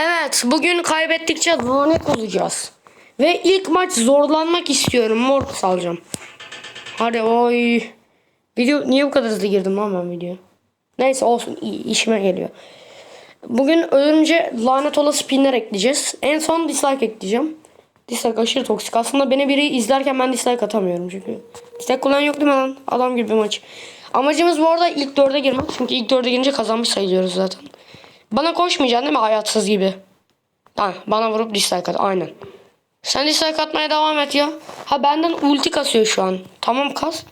Evet bugün kaybettikçe lanet olacağız. Ve ilk maç zorlanmak istiyorum. Mortis alacağım. Hadi oy. Video niye bu kadar hızlı girdim lan ben video? Neyse olsun işime geliyor. Bugün ölünce lanet olası pinler ekleyeceğiz. En son dislike ekleyeceğim. Dislike aşırı toksik. Aslında beni biri izlerken ben dislike atamıyorum çünkü. Dislike kullanan yok değil mi lan? Adam gibi bir maç. Amacımız bu arada ilk dörde girmek. Çünkü ilk dörde girince kazanmış sayılıyoruz zaten. Bana koşmayacaksın değil mi hayatsız gibi? Ha, bana vurup dislike at. Aynen. Sen dislike atmaya devam et ya. Ha benden ulti kasıyor şu an. Tamam kas.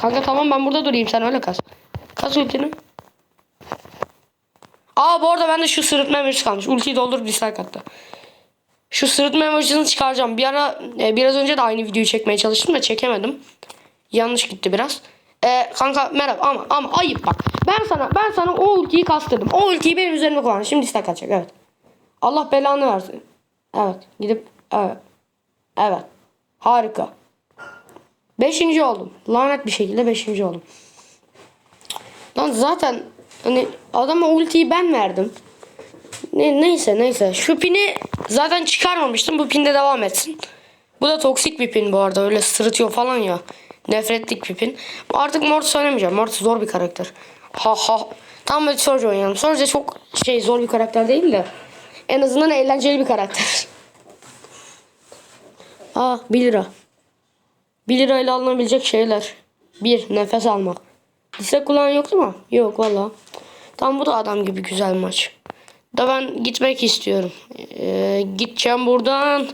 Kanka tamam ben burada durayım sen öyle kas. Kas ultini. Aa bu arada bende şu sırıtma emojisi kalmış. Ultiyi doldurup dislike attı. Şu sırıtma emojisini çıkaracağım. Bir ara e, biraz önce de aynı videoyu çekmeye çalıştım da çekemedim. Yanlış gitti biraz. E, kanka merhaba ama ama ayıp bak. Ben sana ben sana o ultiyi kastırdım. O ultiyi benim üzerime kullan. Şimdi dislike atacak evet. Allah belanı versin. Evet gidip evet. Evet. Harika. Beşinci oldum. Lanet bir şekilde beşinci oldum. Lan zaten hani adama ultiyi ben verdim. Ne, neyse neyse. Şu pini zaten çıkarmamıştım. Bu pinde devam etsin. Bu da toksik bir pin bu arada. Öyle sırıtıyor falan ya. Nefretlik bir pin. Artık Mortis oynamayacağım. Mortis zor bir karakter. Ha ha. Tamam hadi Surge oynayalım. Surge çok şey zor bir karakter değil de. En azından eğlenceli bir karakter. Aa 1 lira. 1 lirayla alınabilecek şeyler. 1. Nefes almak. Lise kullanan yok değil mi? Yok valla. Tam bu da adam gibi güzel maç. Da ben gitmek istiyorum. Ee, gideceğim buradan.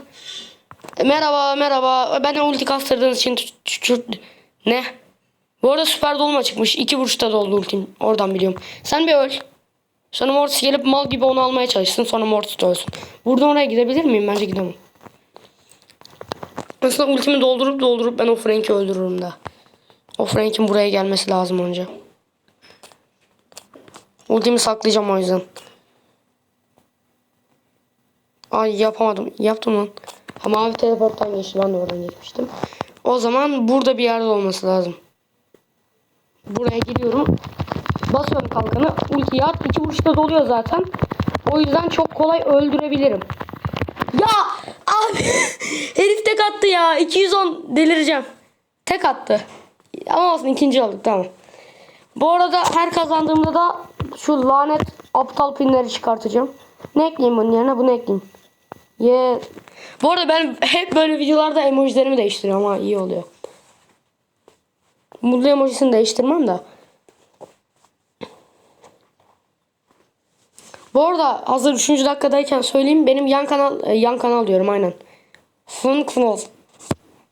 Merhaba merhaba. Ben ulti kastırdığınız için ne? Bu arada süper dolma çıkmış. İki vuruşta doldu ultim. Oradan biliyorum. Sen bir öl. Sonra Mortis gelip mal gibi onu almaya çalışsın. Sonra Mortis de ölsün. Buradan oraya gidebilir miyim? Bence gidemem. Aslında ultimi doldurup doldurup ben o Frank'i öldürürüm de. O Frank'in buraya gelmesi lazım önce. Ultimi saklayacağım o yüzden. Ay yapamadım. Yaptım lan. Ha mavi teleporttan de oradan geçmiştim. O zaman burada bir yerde olması lazım. Buraya giriyorum. Basıyorum kalkanı. Ultiyi at. İki vuruşta doluyor zaten. O yüzden çok kolay öldürebilirim. Ya abi herif tek attı ya. 210 delireceğim. Tek attı. Ama olsun ikinci olduk tamam. Bu arada her kazandığımda da şu lanet aptal pinleri çıkartacağım. Ne ekleyeyim bunun yerine bunu ekleyeyim. Ye. Bu arada ben hep böyle videolarda emojilerimi değiştiriyorum ama iyi oluyor. Mutlu emojisini değiştirmem de. Bu arada hazır 3. dakikadayken söyleyeyim benim yan kanal e, yan kanal diyorum aynen. Fun Knol.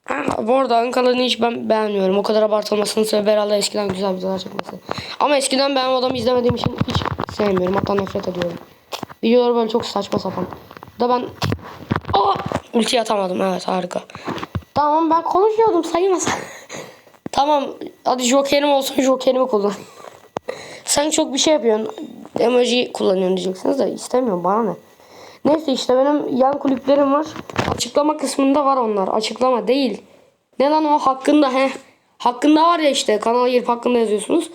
Ha, Bu arada ön kanalını hiç ben beğenmiyorum. O kadar abartılmasının sebebi herhalde eskiden güzel videolar çekmesi. Ama eskiden ben o adamı izlemediğim için hiç sevmiyorum. Hatta nefret ediyorum. Videoları böyle çok saçma sapan. Da ben Aa, ulti atamadım evet harika. Tamam ben konuşuyordum sayılmaz. tamam hadi jokerim olsun jokerimi kullan. Sen çok bir şey yapıyorsun. Emoji kullanıyorsun diyeceksiniz de istemiyorum bana ne. Neyse işte benim yan kulüplerim var. Açıklama kısmında var onlar. Açıklama değil. Ne lan o hakkında he. Hakkında var ya işte kanala girip hakkında yazıyorsunuz.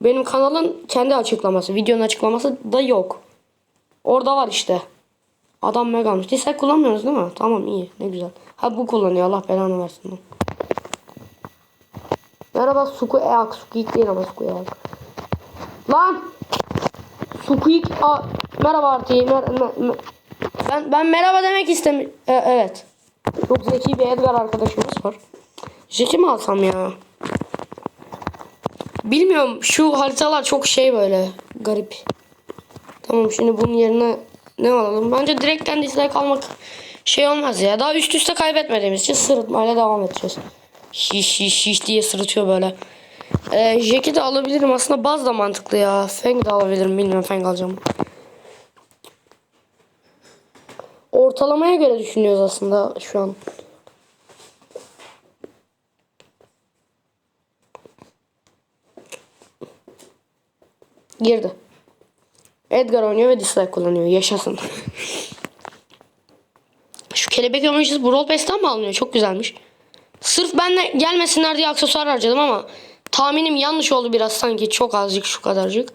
Benim kanalın kendi açıklaması. Videonun açıklaması da yok. Orada var işte. Adam megamış. Dislike kullanmıyoruz değil mi? Tamam iyi. Ne güzel. Ha bu kullanıyor. Allah belanı versin. lan. Merhaba Suku Eak. Suku değil ama Suku Eak. Lan! Sukuik a merhaba Arti. Mer mer- ben ben merhaba demek istemiyorum. evet. Çok zeki bir Edgar arkadaşımız var. Jeki mi alsam ya? Bilmiyorum şu haritalar çok şey böyle garip. Tamam şimdi bunun yerine ne alalım? Bence direkten dislike almak şey olmaz ya. Daha üst üste kaybetmediğimiz için sırıtmayla devam edeceğiz. Şiş şiş şiş diye sırıtıyor böyle. Ee, Jack'i de alabilirim. Aslında Baz da mantıklı ya. Fang de alabilirim. Bilmiyorum Fang alacağım. Ortalamaya göre düşünüyoruz aslında şu an. Girdi. Edgar oynuyor ve dislike kullanıyor. Yaşasın. Şu kelebek emojisi Brawl Pass'ten mi alınıyor? Çok güzelmiş. Sırf benle gelmesinler diye aksesuar harcadım ama tahminim yanlış oldu biraz sanki. Çok azıcık şu kadarcık.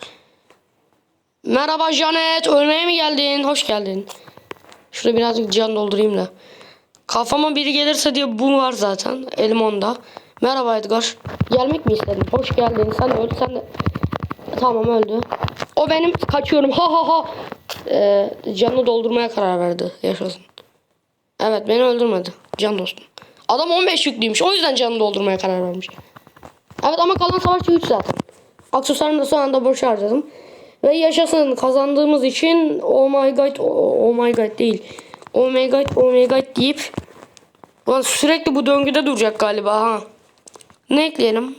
Merhaba Janet. Ölmeye mi geldin? Hoş geldin. Şurada birazcık can doldurayım da. Kafama biri gelirse diye bu var zaten. Elim onda. Merhaba Edgar. Gelmek mi istedin? Hoş geldin. Sen öl. Sen de... Tamam öldü. O benim. Kaçıyorum. Ha ha ha. Ee, canını doldurmaya karar verdi. Yaşasın. Evet beni öldürmedi. Can dostum. Adam 15 yüklüymüş. O yüzden canını doldurmaya karar vermiş. Evet ama kalan savaşçı 3 zaten. Aksesuarını da son anda boş harcadım. Ve yaşasın kazandığımız için oh my god oh, oh my god değil. Oh my god oh my god deyip Ulan sürekli bu döngüde duracak galiba ha. Ne ekleyelim?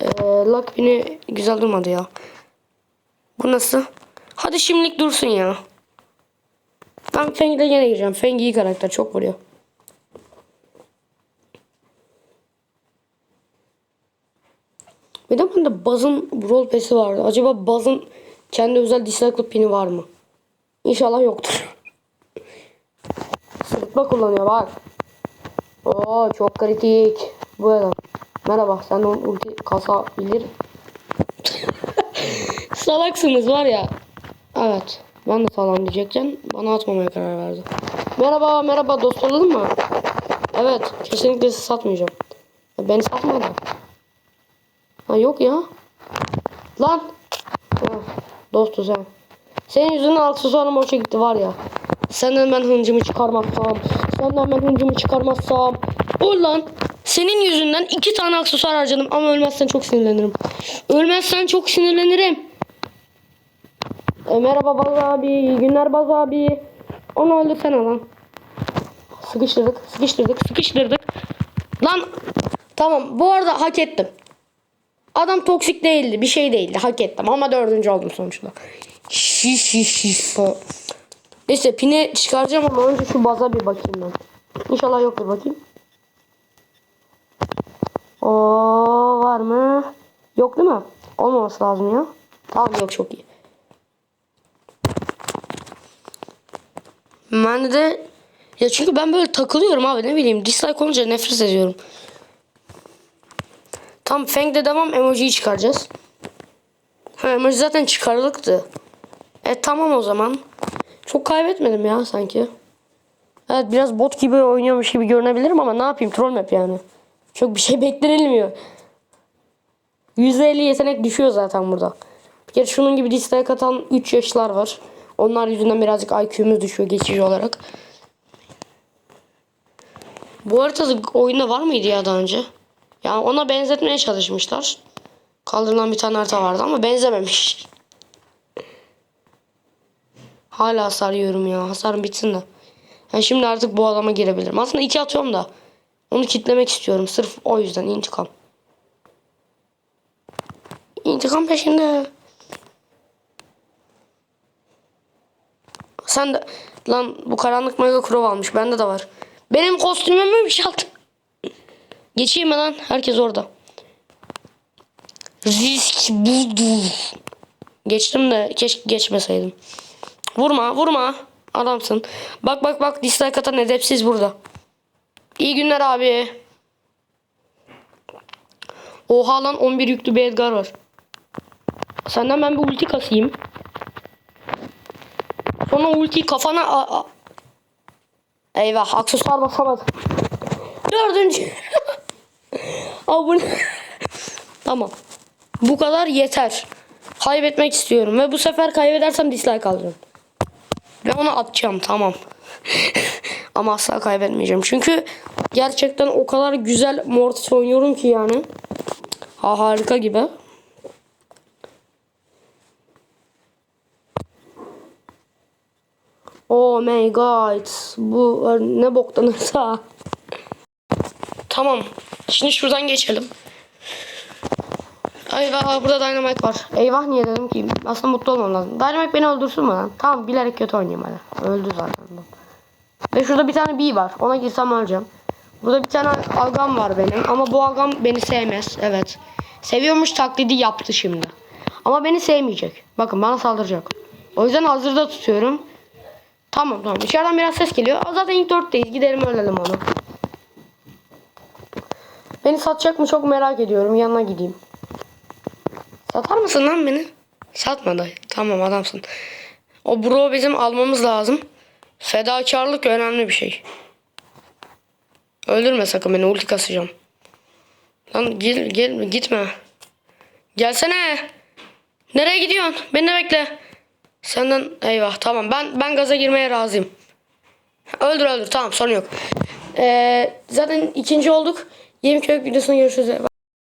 Ee, Lockpin'i güzel durmadı ya. Bu nasıl? Hadi şimdilik dursun ya. Ben Feng'le yine gireceğim. Feng iyi karakter çok vuruyor. Bir de bende Buzz'ın rol pesi vardı. Acaba Buzz'ın kendi özel dislike'lı pini var mı? İnşallah yoktur. Sırtma kullanıyor bak. Oo çok kritik. Bu adam. Merhaba sen onun ulti kasabilir. Salaksınız var ya. Evet. Ben de falan diyecektim. Bana atmamaya karar verdi. Merhaba merhaba dost olalım mı? Evet kesinlikle sizi satmayacağım. Ya Beni satmadı. Ha yok ya. Lan. Ha, dostuz ha. Senin yüzünden aksesuarım boşa gitti var ya. Senden ben hıncımı çıkarmazsam. Senden ben hıncımı çıkarmazsam. Ol lan. Senin yüzünden iki tane aksesuar harcadım ama ölmezsen çok sinirlenirim. Ölmezsen çok sinirlenirim. E, merhaba Baz abi. iyi günler Baz abi. Onu öldürsene lan. Sıkıştırdık, sıkıştırdık, sıkıştırdık. Lan tamam bu arada hak ettim. Adam toksik değildi, bir şey değildi. Hak ettim ama dördüncü oldum sonuçta. Şiş şiş şiş. Neyse pini çıkaracağım ama önce şu baza bir bakayım ben. İnşallah yoktur bakayım. O var mı? Yok değil mi? Olmaması lazım ya. Tamam yok çok iyi. Ben de ya çünkü ben böyle takılıyorum abi ne bileyim dislike olunca nefret ediyorum. Tam Feng'de devam emojiyi çıkaracağız. Ha, emoji zaten çıkarılıktı. E tamam o zaman. Çok kaybetmedim ya sanki. Evet biraz bot gibi oynuyormuş gibi görünebilirim ama ne yapayım troll map yani. Çok bir şey beklenilmiyor. %50 yetenek düşüyor zaten burada. Bir kere şunun gibi dislike atan 3 yaşlar var. Onlar yüzünden birazcık IQ'muz düşüyor geçici olarak. Bu haritada oyunda var mıydı ya daha önce? Yani ona benzetmeye çalışmışlar. Kaldırılan bir tane harita vardı ama benzememiş. Hala hasar yiyorum ya. Hasarım bitsin de. Yani şimdi artık bu adama girebilirim. Aslında iki atıyorum da. Onu kitlemek istiyorum. Sırf o yüzden intikam. İntikam peşinde. Sen de lan bu karanlık mega kurov almış. Bende de var. Benim kostümümü mü çaldı? Geçeyim mi lan? Herkes orada. Risk budur. Geçtim de keşke geçmeseydim. Vurma vurma. Adamsın. Bak bak bak dislike atan edepsiz burada. İyi günler abi. Oha lan 11 yüklü bir Edgar var. Senden ben bir ulti kasayım. Sonra ultiyi kafana... a- a- Eyvah aksesuar basamadım. Dördüncü. Abone. tamam. Bu kadar yeter. Kaybetmek istiyorum ve bu sefer kaybedersem dislike alacağım. Ve onu atacağım tamam. Ama asla kaybetmeyeceğim. Çünkü gerçekten o kadar güzel Mortis oynuyorum ki yani. Ha harika gibi. Oh my god. Bu ne boktan hata. Tamam. Şimdi şuradan geçelim. Eyvah burada Dynamite var. Eyvah niye dedim ki? Aslında mutlu olmam lazım. Dynamite beni öldürsün mü lan? Tamam bilerek kötü oynayayım hadi. Öldü zaten. Ve şurada bir tane B var. Ona girsem öleceğim. Burada bir tane agam var benim. Ama bu agam beni sevmez. Evet. Seviyormuş taklidi yaptı şimdi. Ama beni sevmeyecek. Bakın bana saldıracak. O yüzden hazırda tutuyorum. Tamam tamam. Dışarıdan biraz ses geliyor. Zaten ilk dörtteyiz. Gidelim ölelim onu. Beni satacak mı çok merak ediyorum. Yanına gideyim. Satar mısın lan beni? Satmadı. Tamam adamsın. O bro bizim almamız lazım. Fedakarlık önemli bir şey. Öldürme sakın beni ulti kasacağım. Lan gel gel gitme. Gelsene. Nereye gidiyorsun? Beni de bekle. Senden eyvah tamam ben ben gaza girmeye razıyım. Öldür öldür tamam sorun yok. Ee, zaten ikinci olduk. Yeni köy videosunda görüşürüz.